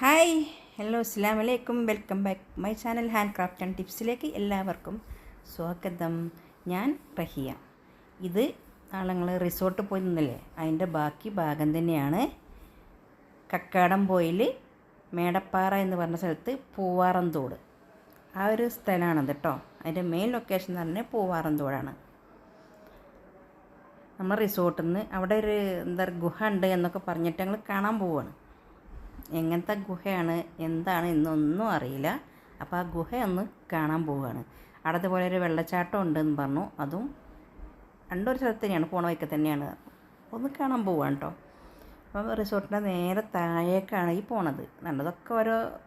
Hi hello അസ്സാം വലൈക്കും welcome back my channel hand craft and ടിപ്സിലേക്ക് എല്ലാവർക്കും സ്വാഗതം. ഞാൻ റഹിയ. ഇത് നാളെ ഞങ്ങൾ റിസോർട്ട് പോയി നിന്നില്ലേ? അതിന്റെ ബാക്കി ഭാഗം തന്നെയാണ് കക്കാടം പോയിൽ മേടപ്പാറ എന്ന് പറഞ്ഞ സ്ഥലത്ത് പൂവാറന്തോട്. ആ ഒരു സ്ഥലമാണത് കേട്ടോ അതിന്റെ മെയിൻ ലൊക്കേഷൻ എന്ന് പറഞ്ഞാൽ പൂവാറന്തോടാണ്. നമ്മൾ റിസോർട്ടിൽ നിന്ന് അവിടെ ഒരു എന്താ ഗുഹ ഉണ്ട് എന്നൊക്കെ പറഞ്ഞിട്ട് ഞങ്ങൾ കാണാൻ പോവുകയാണ് എങ്ങനത്തെ ഗുഹയാണ് എന്താണ് എന്നൊന്നും അറിയില്ല. അപ്പോൾ ആ ഗുഹ ഒന്ന് കാണാൻ പോവുകയാണ്. അവിടെ പോലെ ഒരു വെള്ളച്ചാട്ടം ഉണ്ടെന്ന് പറഞ്ഞു. അതും രണ്ടൊരു സ്ഥലത്ത് തന്നെയാണ് പോണ വഴിക്ക് തന്നെയാണ്. ഒന്ന് കാണാൻ പോവാണ് കേട്ടോ. അപ്പോൾ റിസോർട്ടിന്റെ നേരെ താഴേക്കാണ് ഈ പോണത്. നല്ലതൊക്കെ ഓരോ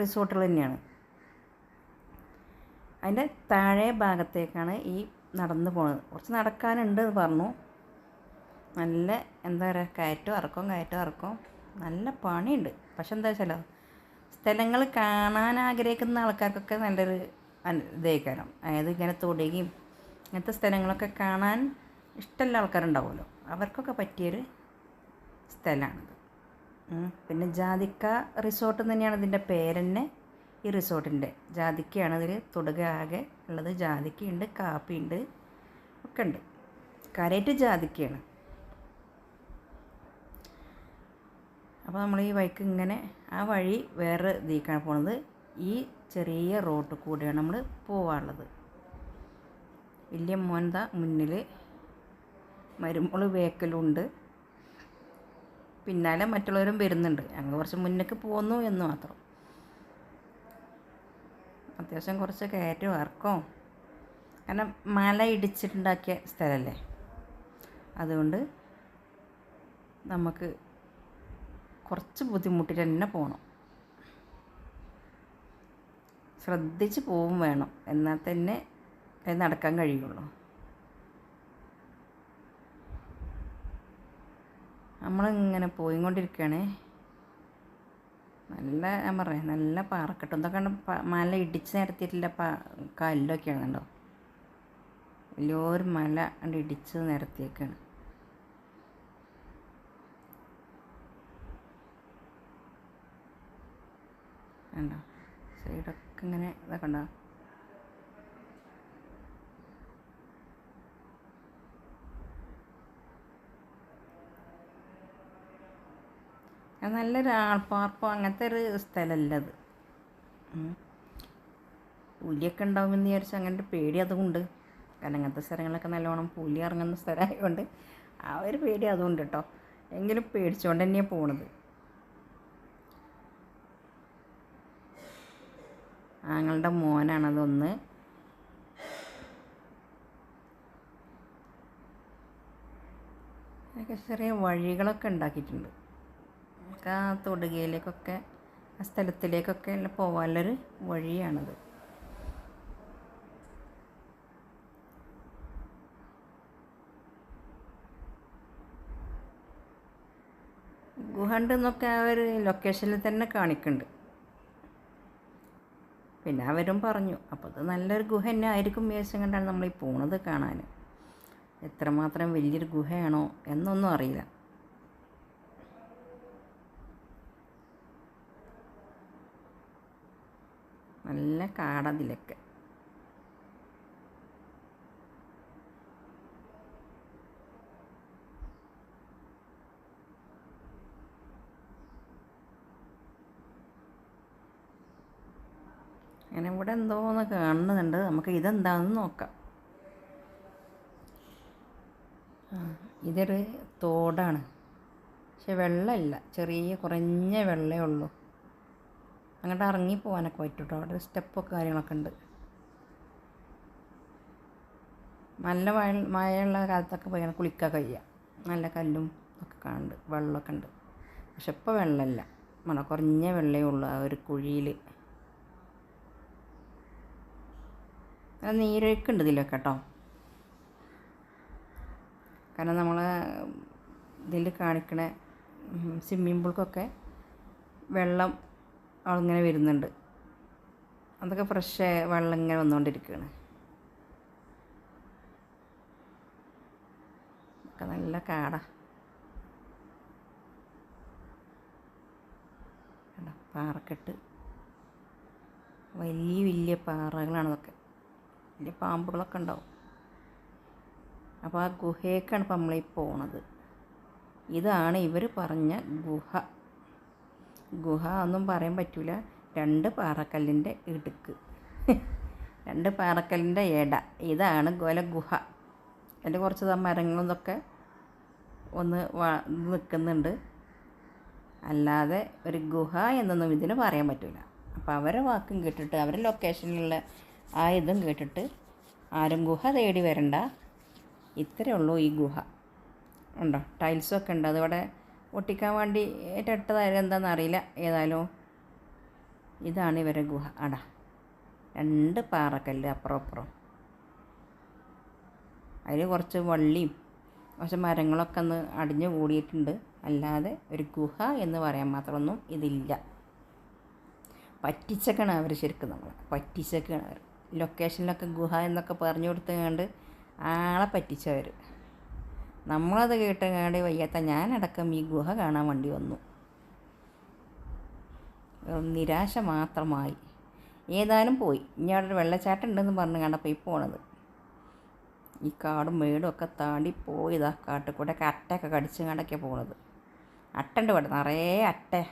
റിസോർട്ടുകൾ തന്നെയാണ്. അതിന്റെ താഴെ ഭാഗത്തേക്കാണ് ഈ നടന്നു പോണത്. കുറച്ച് നടക്കാനുണ്ട് എന്ന് പറഞ്ഞു. നല്ല എന്താ പറയുക കയറ്റം ഇറക്കം കയറ്റം ഇറക്കം നല്ല പണിയുണ്ട്. പക്ഷെ എന്താ വെച്ചാലോ സ്ഥലങ്ങൾ കാണാൻ ആഗ്രഹിക്കുന്ന ആൾക്കാർക്കൊക്കെ നല്ലൊരു ഇതായിക്കാരം അതായത് ഇങ്ങനെ തൊടുകയും ഇങ്ങനത്തെ സ്ഥലങ്ങളൊക്കെ കാണാൻ ഇഷ്ടമുള്ള ആൾക്കാരുണ്ടാവുമല്ലോ. അവർക്കൊക്കെ പറ്റിയൊരു സ്ഥലമാണിത്. പിന്നെ ജാതിക്ക റിസോർട്ട് തന്നെയാണ് ഇതിന്റെ പേരെന്നെ ഈ റിസോർട്ടിന്റെ ജാതിക്കയാണ് ഇതിൽ തൊടുക ആകെ ഉള്ളത്. ജാതിക്കയുണ്ട് കാപ്പിയുണ്ട് ഒക്കെ ഉണ്ട് കരയിട്ട് ജാതിക്കയാണ്. അപ്പോൾ നമ്മൾ ഈ വഴിക്ക് ഇങ്ങനെ ആ വഴി വേറെ ഇതിലേക്കാണ് പോണത്. ഈ ചെറിയ റോഡ് കൂടെയാണ് നമ്മൾ പോവാനുള്ളത്. വലിയ മോൻത മുന്നിൽ മരുമോൾ വേക്കലുണ്ട് പിന്നാലെ മറ്റുള്ളവരും വരുന്നുണ്ട്. ഞങ്ങൾ കുറച്ച് മുന്നേക്ക് പോന്നു എന്ന് മാത്രം. അത്യാവശ്യം കുറച്ച് കയറ്റം ഇറക്കും കാരണം മല ഇടിച്ചിട്ടുണ്ടാക്കിയ സ്ഥലമല്ലേ? അതുകൊണ്ട് നമുക്ക് കുറച്ച് ബുദ്ധിമുട്ടിൽ തന്നെ പോകണം ശ്രദ്ധിച്ച് പോവും വേണം. എന്നാൽ തന്നെ നടക്കാൻ കഴിയുള്ളൂ. നമ്മളിങ്ങനെ പോയിക്കൊണ്ടിരിക്കുകയാണേ. നല്ല ഞാൻ പറയാം നല്ല പാറക്കെട്ടും. ഇതൊക്കെ മല ഇടിച്ച് നിരത്തിയിട്ടില്ല പ കല്ലൊക്കെയാണ് കണ്ടോ? വലിയൊരു മല ഇടിച്ച് നിരത്തിയേക്കാണ്. കണ്ടോ? സൈഡൊക്കെ ഇങ്ങനെ ഇതൊക്കെ ഉണ്ടോ നല്ലൊരു ആൾപ്പാർപ്പോ അങ്ങനത്തെ ഒരു സ്ഥലമല്ല അത്. പുലിയൊക്കെ ഉണ്ടാവുമെന്ന് വിചാരിച്ച് ഒരു പേടി അതുകൊണ്ട്. കാരണം അങ്ങനത്തെ സ്ഥലങ്ങളൊക്കെ നല്ലോണം പുലി ഇറങ്ങുന്ന സ്ഥലമായതുകൊണ്ട് ആ ഒരു പേടി അതുകൊണ്ട് കേട്ടോ. എങ്കിലും പേടിച്ചുകൊണ്ട് തന്നെയാണ് പോണത്. ആങ്ങളുടെ മോനാണതൊന്ന്. അതൊക്കെ ചെറിയ വഴികളൊക്കെ ഉണ്ടാക്കിയിട്ടുണ്ട്. നമുക്ക് ആ തൊടുകയിലേക്കൊക്കെ ആ സ്ഥലത്തിലേക്കൊക്കെ പോകാനുള്ളൊരു വഴിയാണത്. ഗുഹണ്ട് എന്നൊക്കെ ആ ഒരു ലൊക്കേഷനിൽ തന്നെ കാണിക്കുന്നുണ്ട്. പിന്നെ അവരും പറഞ്ഞു അപ്പോൾ അത് നല്ലൊരു ഗുഹ തന്നെ ആയിരിക്കും വിചാരിച്ചും കണ്ടാണ് നമ്മൾ ഈ പോണത് കാണാൻ. എത്രമാത്രം വലിയൊരു ഗുഹയാണോ എന്നൊന്നും അറിയില്ല. നല്ല കാടതിലൊക്കെ. അങ്ങനെ ഇവിടെ എന്തോന്ന് കാണുന്നുണ്ട്. നമുക്ക് ഇതെന്താണെന്ന് നോക്കാം. ഇതൊരു തോടാണ്. പക്ഷെ വെള്ളമില്ല. ചെറിയ കുറഞ്ഞ വെള്ളമേ ഉള്ളൂ. അങ്ങോട്ട് ഇറങ്ങി പോകാനൊക്കെ പറ്റും കേട്ടോ അവിടെ സ്റ്റെപ്പൊക്കെ കാര്യങ്ങളൊക്കെ ഉണ്ട്. നല്ല മഴ മഴയുള്ള കാലത്തൊക്കെ പോയി കുളിക്കാൻ കഴിയുക നല്ല കല്ലും ഒക്കെ കാണുന്നുണ്ട്. വെള്ളമൊക്കെ ഉണ്ട്. പക്ഷെ ഇപ്പോൾ വെള്ളമില്ല. മണ കുറഞ്ഞ വെള്ളമേ ഉള്ളൂ ആ ഒരു കുഴിയിൽ. നല്ല നീരൊഴുക്കുണ്ട് ഇതിലൊക്കെ കേട്ടോ കാരണം നമ്മൾ ഇതിൽ കാണിക്കണ സ്വിമ്മിംഗ് പൂൾക്കൊക്കെ വെള്ളം അങ്ങനെ വരുന്നുണ്ട്. അതൊക്കെ ഫ്രഷ് വെള്ളം ഇങ്ങനെ വന്നുകൊണ്ടിരിക്കുകയാണ് ഒക്കെ നല്ല കാട? പാറക്കെട്ട്. വലിയ വലിയ പാറകളാണ് ഇതൊക്കെ. വലിയ പാമ്പുകളൊക്കെ ഉണ്ടാവും. അപ്പോൾ ആ ഗുഹയൊക്കെയാണ് ഇപ്പം നമ്മളീ പോണത്. ഇതാണ് ഇവർ പറഞ്ഞ ഗുഹ. ഗുഹ ഒന്നും പറയാൻ പറ്റില്ല രണ്ട് പാറക്കല്ലിന്റെ ഇടുക്ക്. രണ്ട് പാറക്കല്ലിന്റെ ഇട ഇതാണ് ഗോല ഗുഹ. അതിന്റെ കുറച്ച് മരങ്ങളും ഇതൊക്കെ ഒന്ന് നിൽക്കുന്നുണ്ട്. അല്ലാതെ ഒരു ഗുഹ എന്നൊന്നും ഇതിന് പറയാൻ പറ്റില്ല അപ്പോൾ അവരെ വാക്കും കേട്ടിട്ട് അവരുടെ ലൊക്കേഷനിലുള്ള ആ ഇതും കേട്ടിട്ട് ആരും ഗുഹ തേടി വരണ്ട. ഇത്രയേ ഉള്ളൂ ഈ ഗുഹ. ഉണ്ടോ? ടൈൽസൊക്കെ ഉണ്ട്. അതിവിടെ ഒട്ടിക്കാൻ വേണ്ടി ഏറ്റെട്ടതായാലും എന്താണെന്ന് അറിയില്ല. ഏതായാലും ഇതാണ് ഇവരെ ഗുഹ. അടാ രണ്ട് പാറക്കല്ല് അപ്പുറം അപ്പുറം അതിൽ കുറച്ച് വള്ളിയും കുറച്ച് മരങ്ങളൊക്കെ ഒന്ന് അടിഞ്ഞു കൂടിയിട്ടുണ്ട്. അല്ലാതെ ഒരു ഗുഹ എന്ന് പറയാൻ മാത്രമൊന്നും ഇതില്ല. പറ്റിച്ചൊക്കെയാണ് അവർ ശരിക്കും നമ്മൾ പറ്റിച്ചൊക്കെയാണ് അവർ ലൊക്കേഷനിലൊക്കെ ഗുഹ എന്നൊക്കെ പറഞ്ഞു കൊടുത്തുകൊണ്ട് ആളെ പറ്റിച്ചവർ നമ്മളത് കേട്ടുകൊണ്ട് വയ്യാത്ത ഞാനടക്കം ഈ ഗുഹ കാണാൻ വേണ്ടി വന്നു. നിരാശ മാത്രമായി. ഏതായാലും പോയി. ഇനി അവിടെ ഒരു വെള്ളച്ചാട്ടം ഉണ്ടെന്ന് പറഞ്ഞു കണ്ടപ്പോൾ ഈ പോണത്. ഈ കാടും മേടും ഒക്കെ താണ്ടി പോയതാ കാട്ടിൽ കൂടെ ഒക്കെ അട്ടയൊക്കെ കടിച്ചു കണ്ടൊക്കെ പോണത്. അട്ടുണ്ട് ഇവിടെ. നിറയെ അട്ട.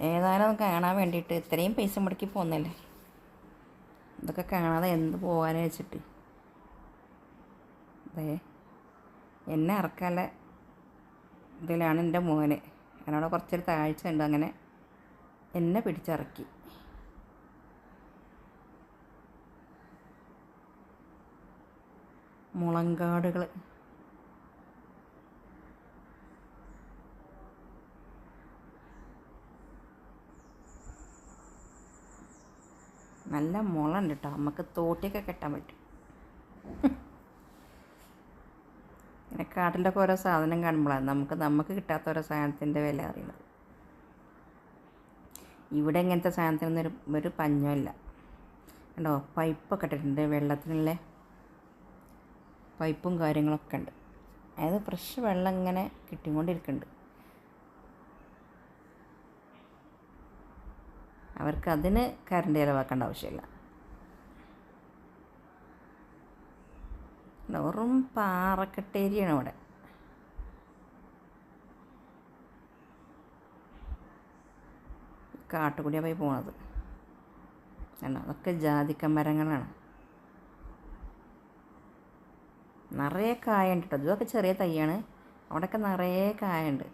ഏതായാലും കാണാൻ വേണ്ടിയിട്ട് ഇത്രയും പൈസ മുടക്കി പോന്നല്ലേ? ഇതൊക്കെ കാണാതെ എന്ത് പോകാനേ വെച്ചിട്ട്? അതെ എന്നെ ഇറക്കാനുള്ള ഇതിലാണ് എന്റെ മോന്. എന്നോട് കുറച്ചൊരു താഴ്ച ഉണ്ട്. അങ്ങനെ എന്നെ പിടിച്ചിറക്കി. മുളങ്കാടുകൾ നല്ല മുളണ്ട് കേട്ടോ നമുക്ക് തോട്ടിയൊക്കെ കെട്ടാൻ പറ്റും. ഇങ്ങനെ കാട്ടിലൊക്കെ ഓരോ സാധനം കാണുമ്പോഴാണ് നമുക്ക് നമുക്ക് കിട്ടാത്ത ഓരോ സാധനത്തിന്റെ വില അറിയുന്നത്. ഇവിടെ ഇങ്ങനത്തെ സാധനത്തിനൊന്നും ഒരു ഒരു പഞ്ഞമില്ല കണ്ടോ? പൈപ്പൊക്കെ ഇട്ടിട്ടുണ്ട്. വെള്ളത്തിനുള്ള പൈപ്പും കാര്യങ്ങളൊക്കെ ഉണ്ട്. അതായത് ഫ്രഷ് വെള്ളം ഇങ്ങനെ കിട്ടിക്കൊണ്ടിരിക്കുന്നുണ്ട്. അവർക്ക് അതിന് കറണ്ട് ചിലവാക്കേണ്ട ആവശ്യമില്ല. വെറും പാറക്കെട്ടേരിയാണ് ഇവിടെ. കാട്ടുകുടിയാണ് പോയി പോണത്. കണ്ടോ അതൊക്കെ ജാതിക്ക മരങ്ങളാണ്. നിറയെ കായുണ്ട് കേട്ടോ ഇതൊക്കെ ചെറിയ തൈയാണ്. അവിടെയൊക്കെ നിറയെ കായുണ്ട്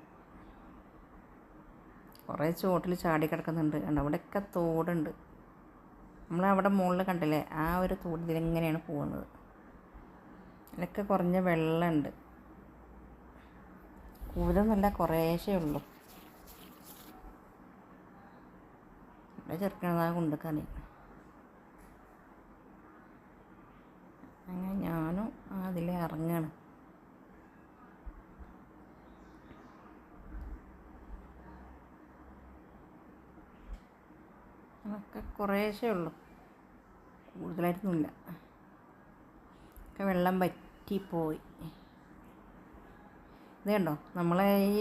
കുറേ ചുവട്ടിൽ ചാടി കിടക്കുന്നുണ്ട്. കണ്ടോ? അവിടെയൊക്കെ തോടുണ്ട്. നമ്മളവിടെ മുകളിൽ കണ്ടില്ലേ? ആ ഒരു തോട് ഇതിലെങ്ങനെയാണ് പോകുന്നത്. അതിലൊക്കെ കുറഞ്ഞ വെള്ളമുണ്ട്. കൂടുതലൊന്നുമല്ല കുറേശ്ശേ ഉള്ളൂ. ഇവിടെ ചെറുക്കണതാ കൊണ്ടുക്കാനേ അങ്ങനെ ഞാനും അതിലെ ഇറങ്ങാണ് അതൊക്കെ കുറേശ്ശേ ഉള്ളൂ. കൂടുതലായിട്ടൊന്നുമില്ല. ഒക്കെ വെള്ളം വറ്റിപ്പോയി. ഇത് കണ്ടോ? നമ്മളെ ഈ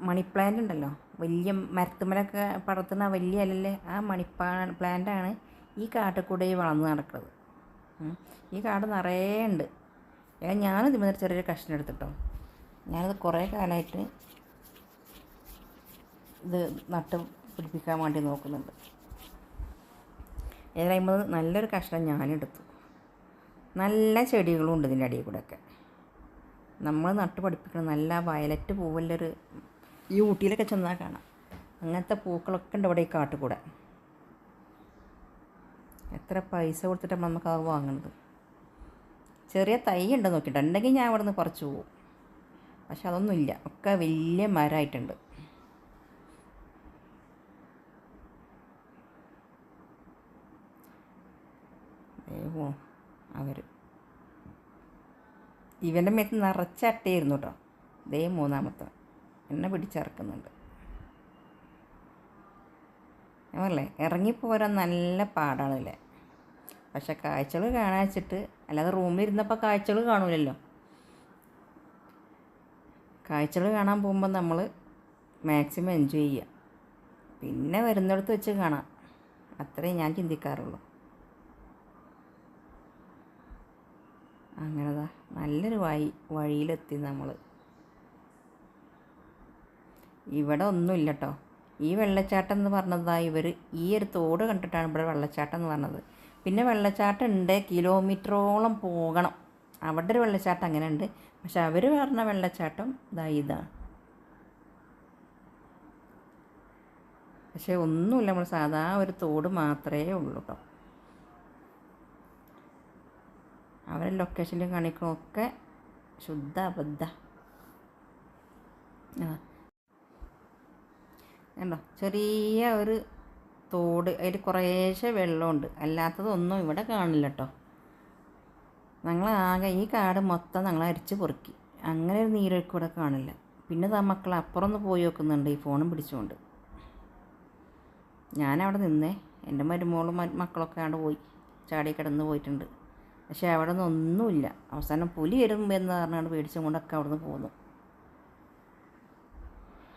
മണി പ്ലാന്റ് ഉണ്ടല്ലോ? വലിയ മരത്തുമലൊക്കെ പടർത്തുന്ന വലിയ അല്ലല്ലേ ആ മണി പ്ലാന്റാണ് ഈ കാട്ടിൽ കൂടെ വളർന്ന് നടക്കുന്നത്. ഈ കാട് നിറയെ ഉണ്ട്. ഞാനും ഇതിൽ ചെറിയൊരു കഷ്ണം എടുത്തിട്ടോ. ഞാനത് കുറേ കാലമായിട്ട് ഇത് നട്ട് പിടിപ്പിക്കാൻ വേണ്ടി നോക്കുന്നുണ്ട്. ഏതായാലും നല്ലൊരു കഷ്ണം ഞാനെടുത്തു. നല്ല ചെടികളും ഉണ്ട് ഇതിന്റെ അടിയിൽ കൂടെ ഒക്കെ നമ്മൾ നട്ട് പഠിപ്പിക്കണം നല്ല വയലറ്റ് പൂവല്ലൊരു ഈ ഊട്ടിയിലൊക്കെ ചെന്നാൽ കാണാം. അങ്ങനത്തെ പൂക്കളൊക്കെ ഉണ്ട് ഇവിടെ ഈ കാട്ടുകൂടെ എത്ര പൈസ കൊടുത്തിട്ടാണ് നമുക്ക് അത് വാങ്ങുന്നത് ചെറിയ തൈ ഉണ്ടെന്ന് നോക്കിയിട്ട് ഉണ്ടെങ്കിൽ ഞാൻ അവിടെ നിന്ന് കുറച്ച് പോവും. പക്ഷെ അതൊന്നുമില്ല. ഒക്കെ വലിയ മരമായിട്ടുണ്ട്. ഓ അവർ ഇവന്റെ മേത്ത് നിറച്ച അട്ടയായിരുന്നു കേട്ടോ ദേ മൂന്നാമത്തെ. എന്നെ പിടിച്ചിറക്കുന്നുണ്ട്. അല്ലേ ഇറങ്ങിപ്പോരാൻ നല്ല പാടാണല്ലേ. പക്ഷെ കാഴ്ചകൾ കാണാൻ വെച്ചിട്ട് അല്ലാതെ റൂമിൽ ഇരുന്നപ്പോൾ കാഴ്ചകൾ കാണൂലല്ലോ. കാഴ്ചകൾ കാണാൻ പോകുമ്പോൾ നമ്മൾ മാക്സിമം എൻജോയ് ചെയ്യുക. പിന്നെ വരുന്നിടത്ത് വെച്ച് കാണാം. അത്രേ ഞാൻ ചിന്തിക്കാറുള്ളൂ. അങ്ങനെതാ. നല്ലൊരു വഴി വഴിയിലെത്തി നമ്മൾ ഇവിടെ ഒന്നുമില്ല കേട്ടോ ഈ വെള്ളച്ചാട്ടം എന്ന് പറഞ്ഞതാ ഇവർ ഈ ഒരു തോട് കണ്ടിട്ടാണ് ഇവിടെ വെള്ളച്ചാട്ടം എന്ന് പറഞ്ഞത്. പിന്നെ വെള്ളച്ചാട്ടം ഉണ്ട് കിലോമീറ്ററോളം പോകണം. അവിടെ ഒരു വെള്ളച്ചാട്ടം അങ്ങനെ ഉണ്ട് പക്ഷെ അവർ പറഞ്ഞ വെള്ളച്ചാട്ടം ഇതാ. ഇതാണ് പക്ഷേ ഒന്നുമില്ല നമ്മൾ സാധാ ഒരു തോട് മാത്രമേ ഉള്ളൂ കേട്ടോ അവരെ ലൊക്കേഷനിൽ ഒക്കെ ശുദ്ധ അബദ്ധ. കണ്ടോ? ചെറിയ ഒരു തോട് അതിൽ കുറേശ്ശെ വെള്ളമുണ്ട്. അല്ലാത്തതൊന്നും ഇവിടെ കാണില്ല കേട്ടോ ഞങ്ങളാകെ ഈ കാട് മൊത്തം ഞങ്ങൾ അരിച്ച് പൊറുക്കി. അങ്ങനെ ഒരു നീരൊഴുക്ക് ഇവിടെ കാണില്ല. പിന്നെ താ മക്കൾ അപ്പുറം ഒന്ന് പോയി നോക്കുന്നുണ്ട് ഈ ഫോണും പിടിച്ചുകൊണ്ട് ഞാനവിടെ നിന്നേ. എന്റെ മരുമോളും മക്കളൊക്കെ അവിടെ പോയി. ചാടി കിടന്ന് പോയിട്ടുണ്ട്. പക്ഷേ അവിടെ നിന്ന് ഒന്നുമില്ല. അവസാനം പുലി വരും എന്ന് പറഞ്ഞാണ് പേടിച്ചും കൊണ്ടൊക്കെ അവിടെ നിന്ന്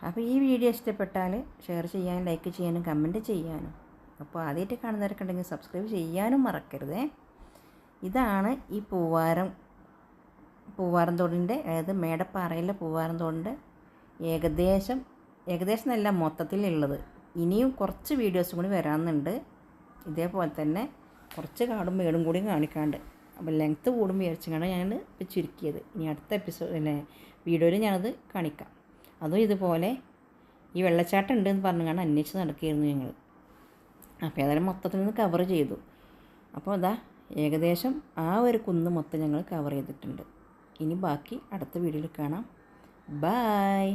അപ്പോൾ ഈ വീഡിയോ ഇഷ്ടപ്പെട്ടാൽ ഷെയർ ചെയ്യാനും ലൈക്ക് ചെയ്യാനും കമന്റ് ചെയ്യാനും. അപ്പോൾ ആദ്യമായിട്ട് കാണുന്നവരൊക്കെ ഉണ്ടെങ്കിൽ സബ്സ്ക്രൈബ് ചെയ്യാനും മറക്കരുതേ. ഇതാണ് ഈ പൂവാരം പൂവാരം തോടിന്റെ അതായത് മേടപ്പാറയിലെ പൂവാരം തോടിന്റെ ഏകദേശം ഏകദേശം എന്നല്ല മൊത്തത്തിലുള്ളത്. ഇനിയും കുറച്ച് വീഡിയോസും കൂടി വരാമെന്നുണ്ട് ഇതേപോലെ തന്നെ കുറച്ച് കാടും മേടും കൂടി കാണിക്കാണ്ട്. അപ്പോൾ ലെങ്ത്ത് കൂടും വിചാരിച്ചാണ് ഞാൻ ഇപ്പോൾ ചുരുക്കിയത്. ഇനി അടുത്ത എപ്പിസോഡ് പിന്നെ വീഡിയോയിൽ ഞാനത് കാണിക്കാം. അതും ഇതുപോലെ ഈ വെള്ളച്ചാട്ടം ഉണ്ടെന്ന് പറഞ്ഞുകൊണ്ട് അന്വേഷിച്ച് നടക്കുകയായിരുന്നു ഞങ്ങൾ. അപ്പോൾ ഏതായാലും മൊത്തത്തിൽ നിന്ന് കവർ ചെയ്തു. അപ്പോൾ അതാ ഏകദേശം ആ ഒരു കുന്ന് മൊത്തം ഞങ്ങൾ കവർ ചെയ്തിട്ടുണ്ട്. ഇനി ബാക്കി അടുത്ത വീഡിയോയിൽ കാണാം. ബായ്